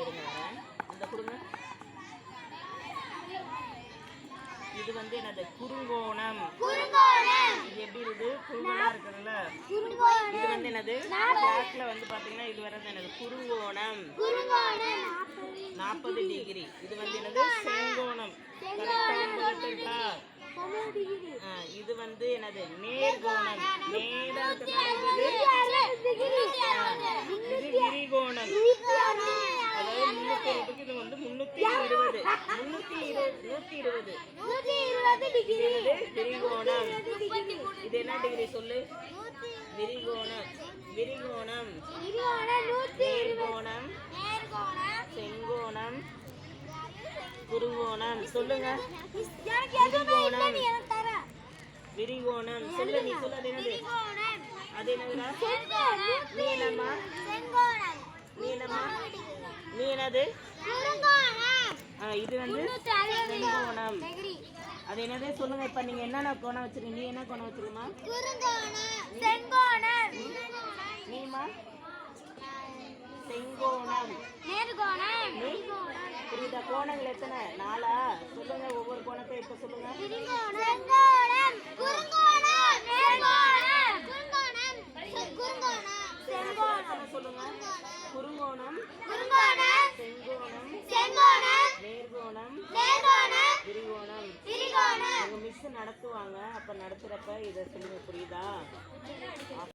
இருங்க வரேன் இந்த கொடுங்க இது வந்து என்னது? குறுங்கோணம். குறுங்கோணம். இது எப்படி இருக்குது குறுங்கோணா இருக்குதுல்ல? குறுங்கோணம். இது வந்து என்னது? கிளாஸ்ல வந்து பாத்தீங்கன்னா இது வர்றது என்னது? குறுங்கோணம். குறுங்கோணம். நாற்பது டிகிரி. இது வந்து என்னது? செங்கோணம். இது வந்து என்னது? நேர்கோணம் நேரா இருக்கிறதுனால விரிகோணம் அதாவது முன்னூத்தி இருபதுக்கு இது வந்து முன்னூத்தி இருபது முன்னூத்தி இருபது நூத்தி இருபது இது விரிகோணம். என்ன டிகிரி சொல்லு விரிகோணம் விரிகோணம் நேர்கோணம் செங்கோணம் குறுங்கோணம் சொல்லுங்க விரிகோணம். சொல்லு நீ சொல்லு என்னது அது என்னதுடா? நீ என்னம்மா நீ என்னம்மா நீ என்னது? ஆ, இது வந்து செங்கோணம் அது என்னது? சொல்லுங்க இப்ப நீங்க என்னென்ன கோணம் வச்சிருக்கீங்க? நீ என்ன கோணம் வச்சிருக்கமா நீமா செங்கோணம். நீ? புரியுதா? கோணங்கள் எத்தனை? நாலா? சொல்லுங்க ஒவ்வொரு கோணத்தை இப்ப சொல்லுங்க. சொல்லுங்க. குறுங்கோணம் செங்கோணம் நேர்கோணம் விரிகோணம். உங்க மிஸ் நடத்துவாங்க. அப்ப நடத்துறப்ப இதை சொல்லுங்க புரியுதா?